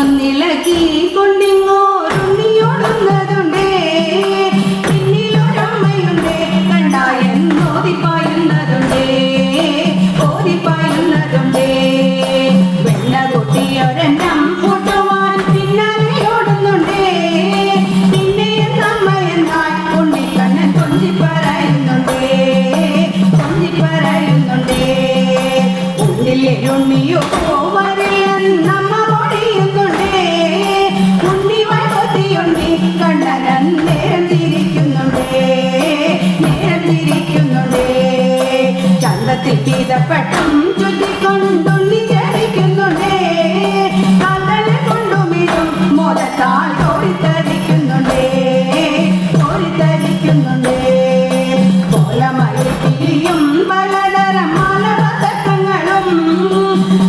ഒന്നിളക്കി കൊണ്ടിങ്ങോരുണ്ണിയോടുന്നതുണ്ടേ പിന്നിലൊരമ്മയുണ്ടേ കണ്ടായെന്നോതിപ്പായുന്നതുണ്ടേ ഓതിപ്പായുന്നതുണ്ടേ വെണ്ണ കുട്ടിയൊരെണ്ണം കൂട്ടുവാൻ പിന്നാലെയോടുന്നുണ്ടേ പിന്നെ എന്നമ്മയെന്നാൽ ഉണ്ണിക്കണ്ണൻ കൊഞ്ചി പറയുന്നുണ്ടേ കൊഞ്ചി പറയുന്നുണ്ടേ ഉള്ളിലെ ഉണ്ണിയോ ചന്തത്തിൽ പീതപ്പെട്ടം ചുറ്റിക്കൊണ്ടുണ്ണി ചരിക്കുന്നുണ്ടേ കള്ളനെ കൊണ്ടുമിടും മോദത്താൽ കോരിത്തരിക്കുന്നുണ്ടേ കോരിത്തരിക്കുന്നുണ്ടേ കോലമയിലും പലതരം മാലപതക്കങ്ങളും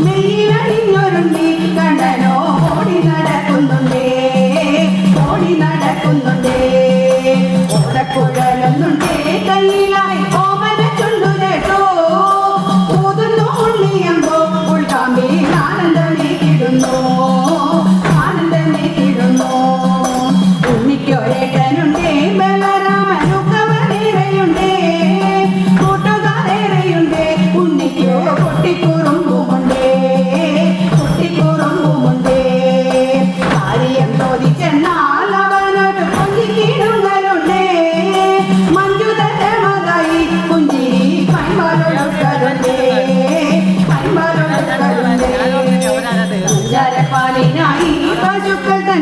മെയ്യിലണിഞ്ഞൊരുണ്ണി കണ്ണനോ ഓടി നടക്കുന്നുണ്ടേ. ഓടി നടക്കുന്നുണ്ടേ. ഓടക്കുഴലൊന്നുണ്ടേ കയ്യിലായി കൈമാറൊടുക്കരുണ്ടേ പാലിനായി പശുക്കൾ തൻ